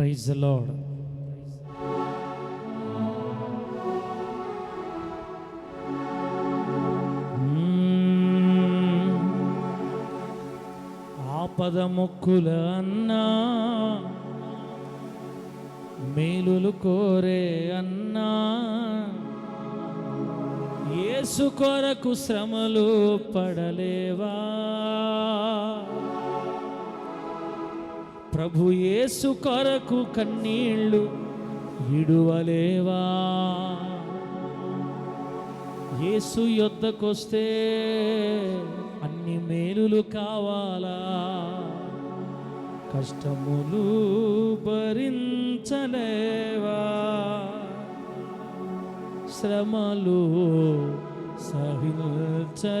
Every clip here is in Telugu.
Praise lord hmm. ఆపద మొక్కుల అన్నా మేలులు కోరే అన్నా ఏసు కొరకు శ్రమలు పడలేవా? ప్రభు యేసు కొరకు కన్నీళ్ళు ఇడువలేవా? యేసు యొద్దకొస్తే అన్ని మేలులు కావాలా? కష్టములు భరించలేవా? శ్రమలు సహించలేవా?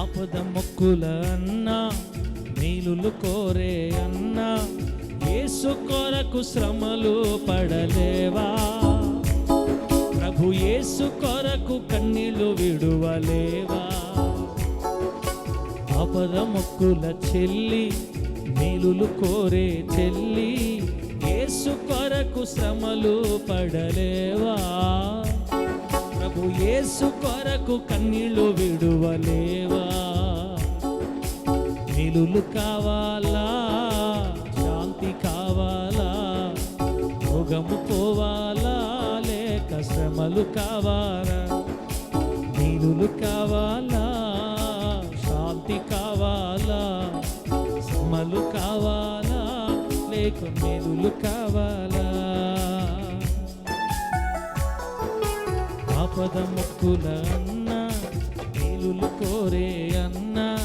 ఆపద మొక్కుల అన్నా మేలులు కోరే అన్నా యేసు కొరకు శ్రమలు పడలేవా? ప్రభు యేసు కొరకు కన్నీళ్ళు విడువలేవా? ఆపద మొక్కుల చెల్లి మేలులు కోరే చెల్లి యేసు కొరకు శ్రమలు పడలేవా? ప్రభు యేసు కొరకు కన్నీళ్ళు విడువలేవా? మేలులు కావాలా? శాంతి కావాలా? రోగము పోవాలా? లేక శ్రమలు కావాలా? మేలులు కావాలా? శాంతి కావాలా? శ్రమలు కావాలా? లేక మేలులు కావాలా? ఆపద మొక్కుల అన్న మేలులు కోరే అన్నా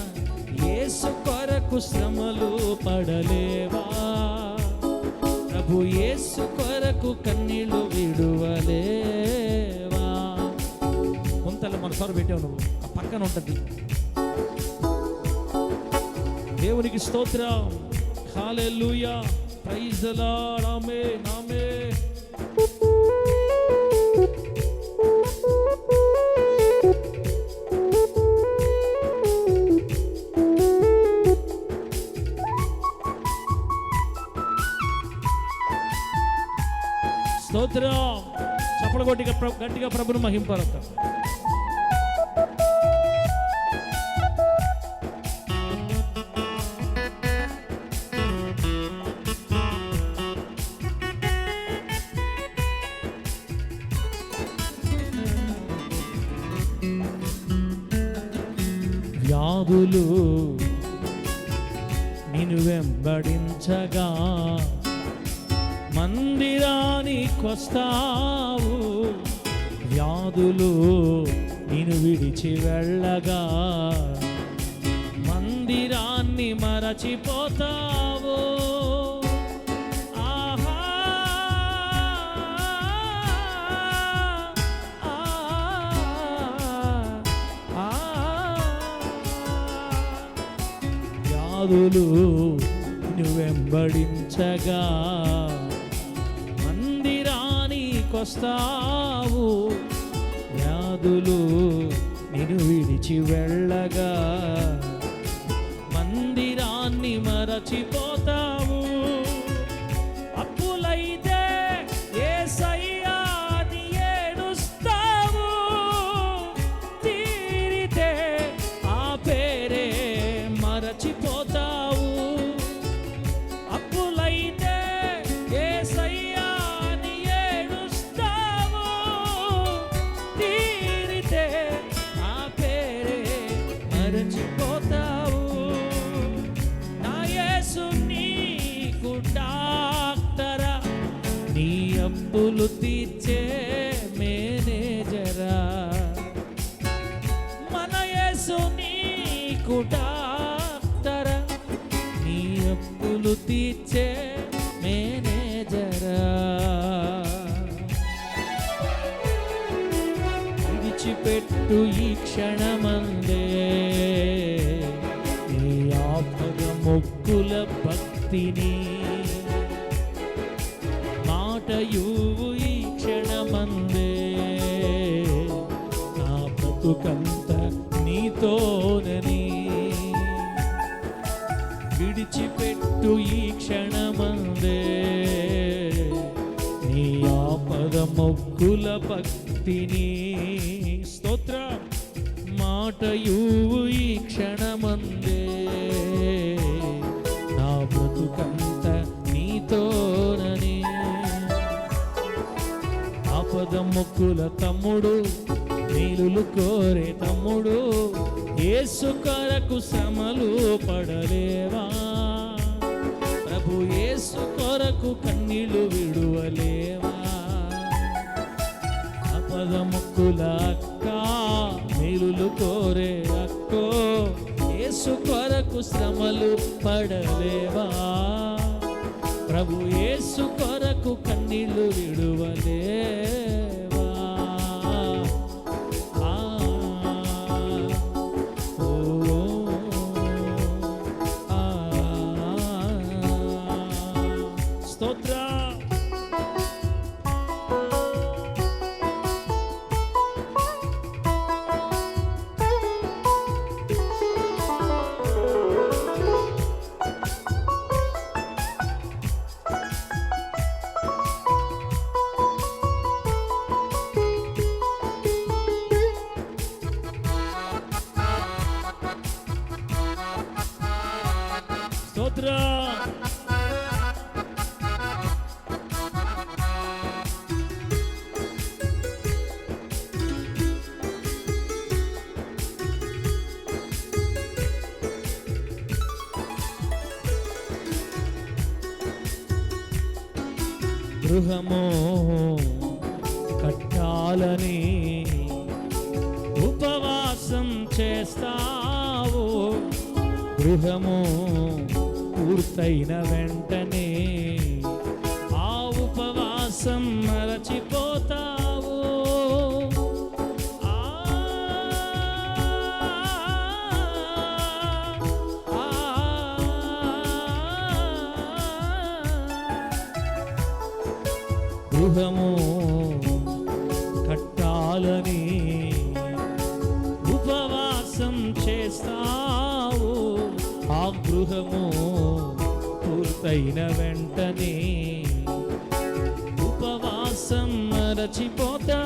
కొరకు శ్రమలు పడలేవా? ప్రభు యేసు కొరకు కన్నీళ్ళు విడువలేవా? కొంతలో మనసారు పెట్టావు నువ్వు. ఆ పక్కన ఉంటుంది. దేవునికి స్తోత్రం. హాలెలూయా ప్రైజ్ నామే నామే స్తోత్రం. చప్పల కొట్టిగా గట్టిగా ప్రభును మహింపరత వ్యాధులు నిన్ను వెంబడించగా మందిరానికొస్తావు. వ్యాధులు నేను విడిచి వెళ్ళగా. మందిరాన్ని మరచిపోతావు. ఆహా. వ్యాధులు నువ్వెంబడించగా మందిరానికొస్తావు వ్యాధులు నిన్ను విడిచి వెళ్ళగా. మందిరాన్ని మరచిపోతావు. అప్పులు తీర్చే మేనేజరా. విడిచిపెట్టు ఈ క్షణమందే. నీ ఆపద మొక్కుల భక్తిని. మాటయు ఈ క్షణమందే. నా బ్రతుకంత నీతోనని. విడిచిపెట్టు ఈ క్షణమందే. నీ ఆపద మొక్కుల భక్తిని స్తోత్ర మాటయు ఈ క్షణమందే. నా బ్రతుకంత నీతోనని. ఆపద మొక్కుల తమ్ముడు నీలులు కోరే తమ్ముడు యేసు కొరకు శ్రమలు పడలేవా? ప్రభు యేసు కొరకు కన్నీళ్ళు విడువలేవా? అపద ముక్కుల అక్క మేలులు కోరే అక్కో యేసు కొరకు శ్రమలు పడలేవా? ప్రభు యేసు కొరకు కన్నీళ్ళు విడువలేవా గృహము కట్టాలని ఉపవాసం చేస్తావు. గృహము పూర్తయిన వెంటనే ఆ ఉపవాసం మరచిపో గృహము కట్టాలని ఉపవాసం చేస్తావు. ఆ గృహము పూర్తయిన వెంటనే ఉపవాసం మరచిపోతావు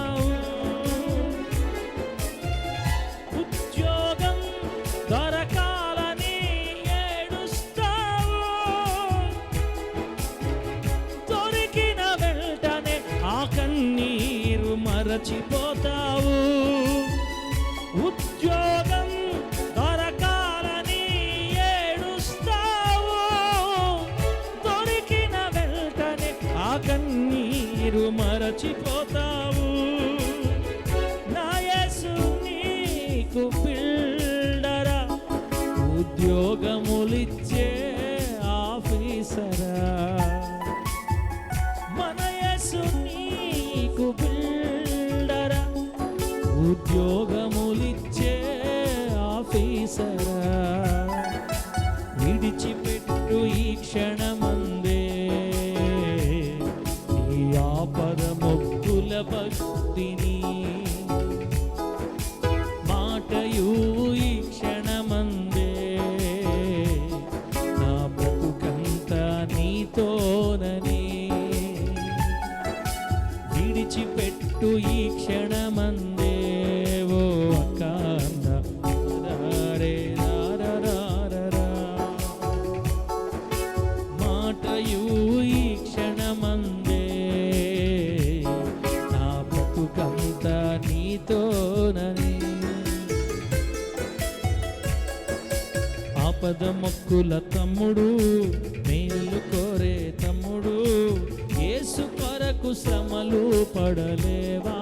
ఉద్యోగములిచ్చే ఆఫీసరా? మన యేసు నీకు బిల్డరా? ఉద్యోగ ఆపద మొక్కుల తమ్ముడు మేలు కోరే తమ్ముడు. ఏసు కొరకు శ్రమలు పడలేవా?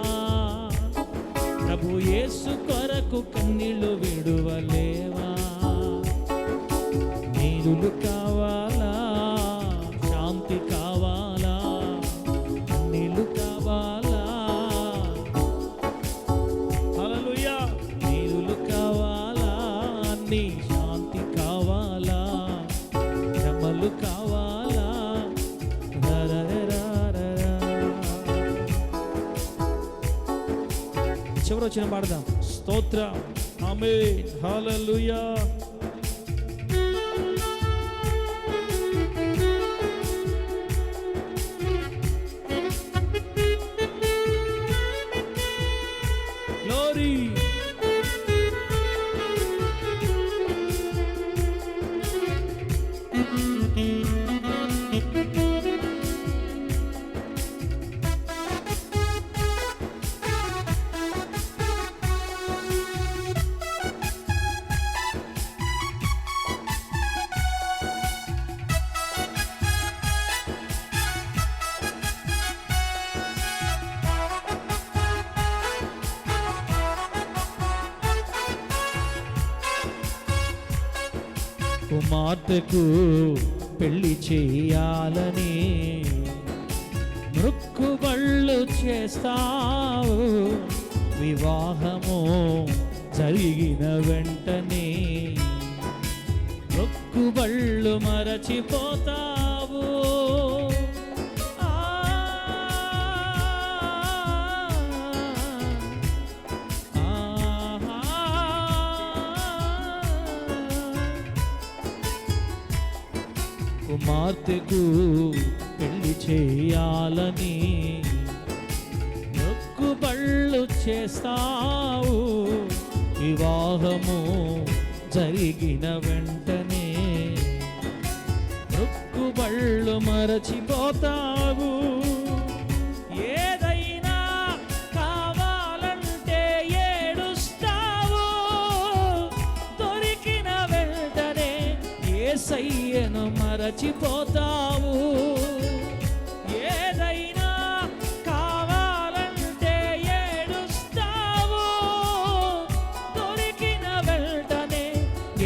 ప్రభు ఏసు కొరకు కన్నీళ్ళు విడువలేవా? నీరులు కా వచ్చిన పాడదాం. స్తోత్రం. ఆమె హాలూయా కుమార్తెకు పెళ్ళి చేయాలని మృక్కుబళ్ళు చేస్తావు. వివాహము జరిగిన వెంటనే మృక్కుబళ్ళు మరచిపోతా కుమార్తెకు పెళ్ళి చేయాలని మొక్కుబళ్ళు చేస్తావు. వివాహము జరిగిన వెంటనే మొక్కుబళ్ళు మరచిపోతావు. ఏసయ్యను మరచిపోతావు. ఏదైనా కావాలంటే ఏడుస్తావు. దొరికిన వెంటనే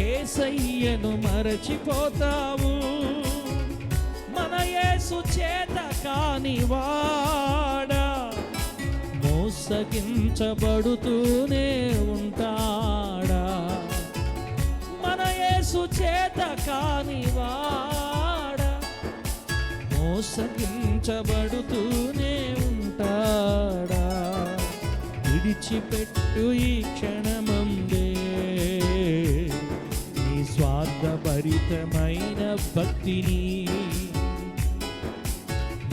ఏసయ్యను మరచిపోతావు. మన యేసు చేత కానివాడా మోసగించబడుతూనే ఉంటా. యేసు చేత కానివాడ మోసగించబడుతూనే ఉంటాడా? విడిచిపెట్టు ఈ క్షణమందే. నీ స్వార్థభరితమైన భక్తిని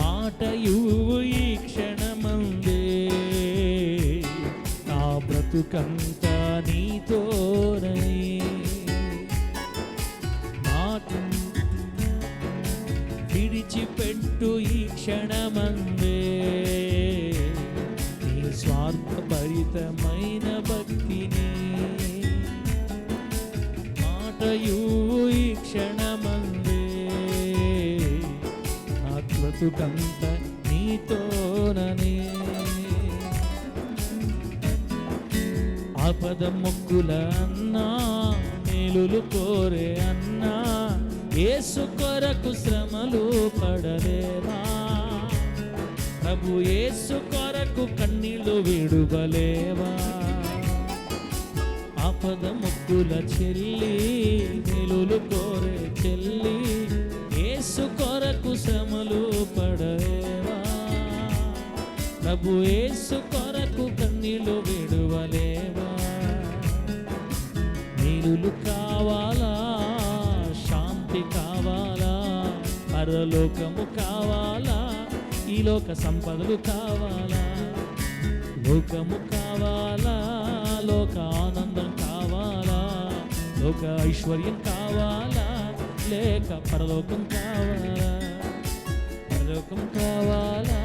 మాటయు ఈ క్షణమందే. నా బ్రతుకంతా నీతోనై విడిచిపెట్టు ఈ క్షణమందే నీ స్వార్థభరితమైన భక్తిని మాటయు ఈ క్షణమందే ఆత్మతుకంత బ్రతుకంత నీతోననే. ఆపద మొక్కుల అన్నా మేలులు కోరే అన్నా. ఏసు కొరకు శ్రమలు పడలేవా ప్రభు ఏసు కొరకు కన్నీళ్ళు విడువలేవా? ఆపద ముక్కుల చెల్లి నిలులు కోరే చెల్లి ఏసు కొరకు శ్రమలు పడలేవా? ప్రభు ఏసు కొరకు కన్నీళ్ళు విడువలేవా? నీరులు కావాలా? శాంతి కావాలా? పరలోకము కావాలా? ఈ లోక సంపదలు కావాలా? లోకము కావాలా? లోక ఆనందం కావాలా? లోక ఐశ్వర్యం కావాలా? లేక పరలోకం కావాలా? పరలోకం కావాలా?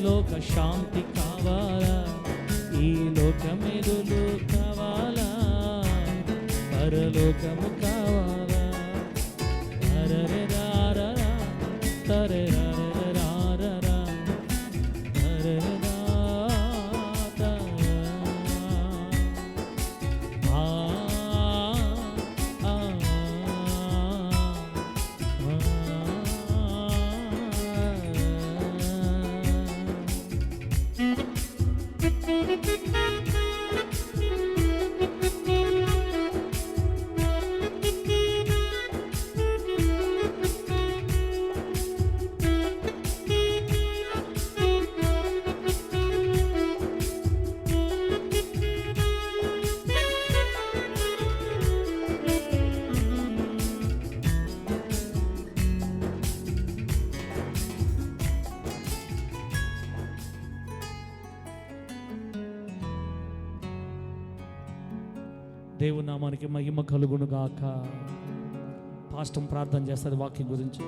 లోక శాంతి కావాలా? ఈ లోకమెదులు కావాలా? పరలోకము కావాలా? ಮಾತರೆ దేవుని నామానికి మహిమ కలుగును గాక పాస్టం ప్రార్థన చేస్తుంది వాక్యం గురించి.